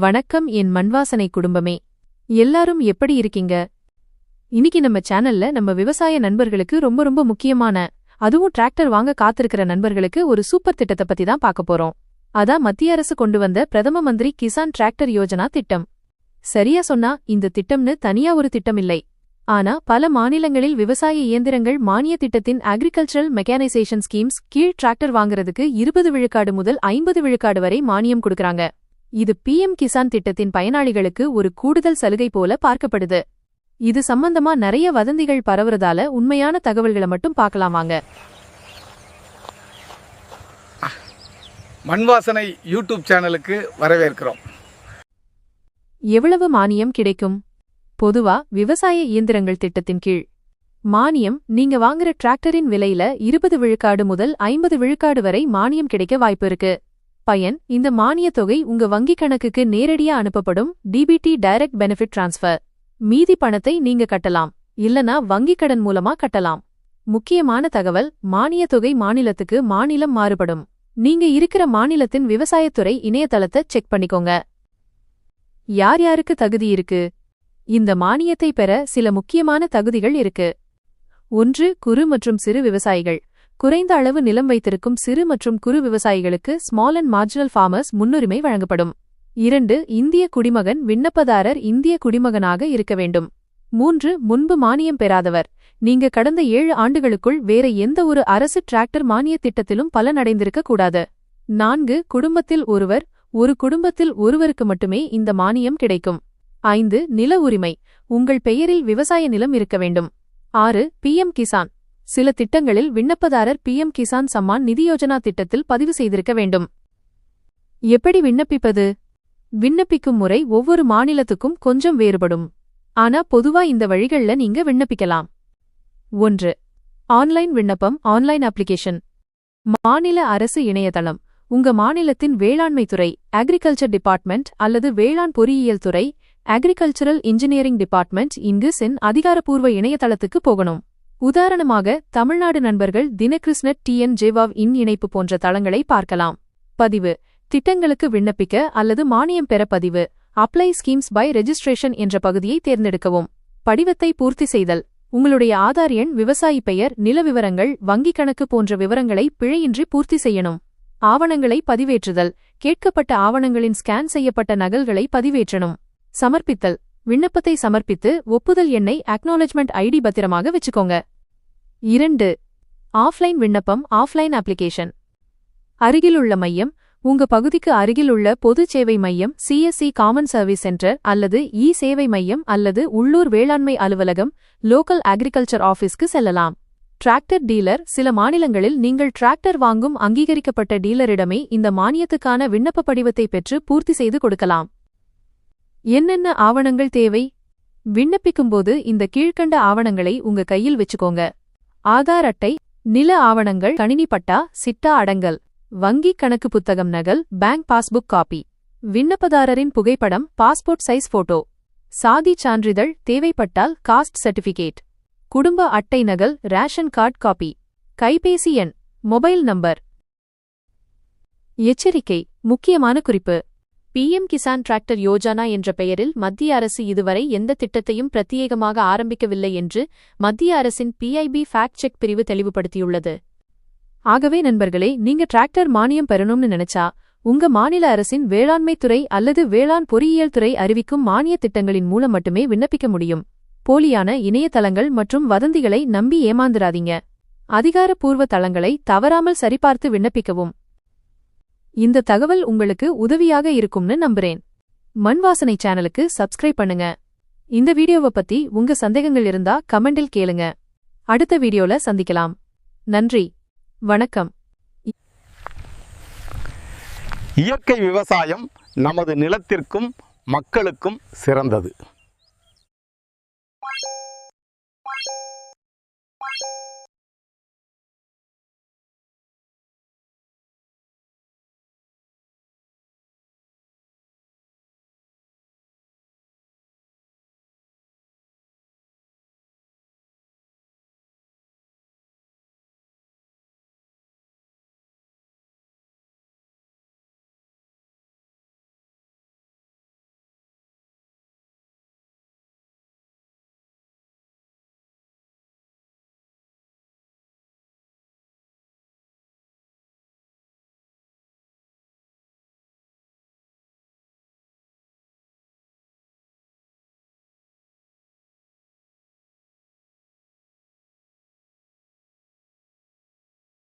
வணக்கம் என் மண்வாசனை குடும்பமே. எல்லாரும் எப்படி இருக்கீங்க? இன்னைக்கு நம்ம சேனல்ல நம்ம விவசாய நண்பர்களுக்கு ரொம்ப ரொம்ப முக்கியமான அதுவும் டிராக்டர் வாங்க காத்திருக்கிற நண்பர்களுக்கு ஒரு சூப்பர் திட்டத்தை பத்தி தான் பார்க்க போறோம். அதான் மத்திய அரசு கொண்டு வந்த பிரதம மந்திரி கிசான் டிராக்டர் யோஜனா திட்டம். சரியா சொன்னா இந்த திட்டம்னு தனியா ஒரு திட்டம் இல்லை ஆனா பல மாநிலங்களில் விவசாய இயந்திரங்கள் மானிய திட்டத்தின் அக்ரிகல்ச்சரல் மெக்கானைசேஷன் ஸ்கீம்ஸ் கீழ் டிராக்டர் வாங்குறதுக்கு இருபது விழுக்காடு முதல் ஐம்பது விழுக்காடு வரை மானியம் கொடுக்கறாங்க. இது பிஎம் கிசான் திட்டத்தின் பயனாளிகளுக்கு ஒரு கூடுதல் சலுகை போல பார்க்கப்படுது. இது சம்பந்தமா நிறைய வதந்திகள் பரவுறதால உண்மையான தகவல்களை மட்டும் பார்க்கலாம் வாங்க. மண்வாசனை யூடியூப் சேனலுக்கு வரவேற்கிறோம். எவ்வளவு மானியம் கிடைக்கும்? பொதுவா விவசாய இயந்திரங்கள் திட்டத்தின் கீழ். மானியம் நீங்க வாங்குற டிராக்டரின் விலையில இருபது விழுக்காடு முதல் ஐம்பது விழுக்காடு வரை மானியம் கிடைக்க வாய்ப்பு இருக்கு. பயன் இந்த மானியத் தொகை உங்க வங்கிக் கணக்குக்கு நேரடியா அனுப்பப்படும் டிபிடி டைரக்ட் பெனிஃபிட் டிரான்ஸ்ஃபர் மீதி பணத்தை நீங்க கட்டலாம் இல்லனா வங்கிக் கடன் மூலமா கட்டலாம். முக்கியமான தகவல் மானியத் தொகை மாநிலத்துக்கு மாநிலம் மாறுபடும். நீங்க இருக்கிற மாநிலத்தின் விவசாயத்துறை இணையதளத்தை செக் பண்ணிக்கோங்க. யார் யாருக்கு தகுதி இருக்கு? இந்த மானியத்தை பெற சில முக்கியமான தகுதிகள் இருக்கு. ஒன்று குறு மற்றும் சிறு விவசாயிகள். குறைந்த அளவு நிலம் வைத்திருக்கும் சிறு மற்றும் குறு விவசாயிகளுக்கு ஸ்மால் அண்ட் மார்ஜினல் ஃபார்மர்ஸ் முன்னுரிமை வழங்கப்படும். இரண்டு இந்திய குடிமகன் விண்ணப்பதாரர் இந்திய குடிமகனாக இருக்க வேண்டும். மூன்று முன்பு மானியம் பெறாதவர். நீங்க கடந்த ஏழு ஆண்டுகளுக்குள் வேற எந்த ஒரு அரசு டிராக்டர் மானிய திட்டத்திலும் பலனடைந்திருக்க கூடாது. நான்கு குடும்பத்தில் ஒருவர் ஒரு குடும்பத்தில் ஒருவருக்கு மட்டுமே இந்த மானியம் கிடைக்கும். ஐந்து நில உரிமை. உங்கள் பெயரில் விவசாய நிலம் இருக்க வேண்டும். ஆறு பிஎம் கிசான். சில திட்டங்களில் விண்ணப்பதாரர் பிஎம் கிசான் சம்மான் நிதி யோஜனா திட்டத்தில் பதிவு செய்திருக்க வேண்டும். எப்படி விண்ணப்பிப்பது? விண்ணப்பிக்கும் முறை ஒவ்வொரு மாநிலத்துக்கும் கொஞ்சம் வேறுபடும். ஆனா பொதுவா இந்த வழிகள்ல நீங்க விண்ணப்பிக்கலாம். ஒன்று ஆன்லைன் விண்ணப்பம் ஆன்லைன் அப்ளிகேஷன். மாநில அரசு இணையதளம். உங்க மாநிலத்தின் வேளாண்மை துறை அக்ரிகல்ச்சர் டிபார்ட்மெண்ட் அல்லது வேளாண் பொறியியல் துறை அக்ரிகல்ச்சரல் இன்ஜினியரிங் டிபார்ட்மெண்ட் இங்கு சென் அதிகாரப்பூர்வ இணையதளத்துக்கு போகணும். உதாரணமாக தமிழ்நாடு நண்பர்கள் தினகிருஷ்ணட் டிஎன் ஜேவாவ் இன் இணைப்பு போன்ற தளங்களை பார்க்கலாம். பதிவு திட்டங்களுக்கு விண்ணப்பிக்க அல்லது மானியம் பெற பதிவு அப்ளை ஸ்கீம்ஸ் பை ரெஜிஸ்ட்ரேஷன் என்ற பகுதியை தேர்ந்தெடுக்கவும். படிவத்தை பூர்த்தி செய்தல் உங்களுடைய ஆதார் எண் விவசாயி பெயர் நில விவரங்கள் வங்கிக் கணக்கு போன்ற விவரங்களை பிழையின்றி பூர்த்தி செய்யணும். ஆவணங்களை பதிவேற்றுதல் கேட்கப்பட்ட ஆவணங்களின் ஸ்கேன் செய்யப்பட்ட நகல்களை பதிவேற்றணும். சமர்ப்பித்தல் விண்ணப்பத்தை சமர்ப்பித்து ஒப்புதல் எண்ணை அக்னாலஜ்மெண்ட் ஐடி பத்திரமாக வச்சுக்கோங்க. இரண்டு ஆஃப்லைன் விண்ணப்பம் ஆஃப்லைன் அப்ளிகேஷன். அருகிலுள்ள மையம் உங்க பகுதிக்கு அருகிலுள்ள பொது சேவை மையம் சிஎஸ்சி காமன் சர்வீஸ் சென்டர் அல்லது இ சேவை மையம் அல்லது உள்ளூர் வேளாண்மை அலுவலகம் லோக்கல் அக்ரிகல்ச்சர் ஆஃபீஸ்க்கு செல்லலாம். டிராக்டர் டீலர் சில மாநிலங்களில் நீங்கள் டிராக்டர் வாங்கும் அங்கீகரிக்கப்பட்ட டீலரிடமே இந்த மானியத்துக்கான விண்ணப்ப படிவத்தை பெற்று பூர்த்தி செய்து கொடுக்கலாம். என்னென்ன ஆவணங்கள் தேவை? விண்ணப்பிக்கும்போது இந்த கீழ்க்கண்ட ஆவணங்களை உங்க கையில் வச்சுக்கோங்க. ஆதார் அட்டை நில ஆவணங்கள் கணினி பட்டா சிட்டா அடங்கல் வங்கிக் கணக்கு புத்தகம் நகல் பேங்க் பாஸ்புக் காப்பி. விண்ணப்பதாரரின் புகைப்படம் பாஸ்போர்ட் சைஸ் போட்டோ. சாதி சான்றிதழ் தேவைப்பட்டால் காஸ்ட் சர்டிபிகேட் குடும்ப அட்டை நகல் ரேஷன் கார்டு காப்பி. கைபேசி எண் மொபைல் நம்பர். எச்சரிக்கை முக்கியமான குறிப்பு. பிஎம் கிசான் டிராக்டர் யோஜனா என்ற பெயரில் மத்திய அரசு இதுவரை எந்த திட்டத்தையும் பிரத்யேகமாக ஆரம்பிக்கவில்லை என்று மத்திய அரசின் பிஐபி ஃபேக்ட் செக் பிரிவு தெளிவுபடுத்தியுள்ளது. ஆகவே நண்பர்களே நீங்க டிராக்டர் மானியம் பெறணும்னு நினைச்சா உங்க மாநில அரசின் வேளாண்மை துறை அல்லது வேளாண் பொறியியல் துறை அறிவிக்கும் மானிய திட்டங்களின் மூலம் மட்டுமே விண்ணப்பிக்க முடியும். போலியான இணையதளங்கள் மற்றும் வதந்திகளை நம்பி ஏமாந்துராதீங்க அதிகாரப்பூர்வ தளங்களை தவறாமல் சரிபார்த்து விண்ணப்பிக்கவும். இந்த தகவல் உங்களுக்கு உதவியாக இருக்கும்னு நம்புறேன். மண் வாசனை சேனலுக்கு சப்ஸ்கிரைப் பண்ணுங்க. இந்த வீடியோவை பத்தி உங்க சந்தேகங்கள் இருந்தா கமெண்டில் கேளுங்க. அடுத்த வீடியோல சந்திக்கலாம். நன்றி. வணக்கம். இயற்கை விவசாயம் நமது நிலத்திற்கும் மக்களுக்கும் சிறந்தது.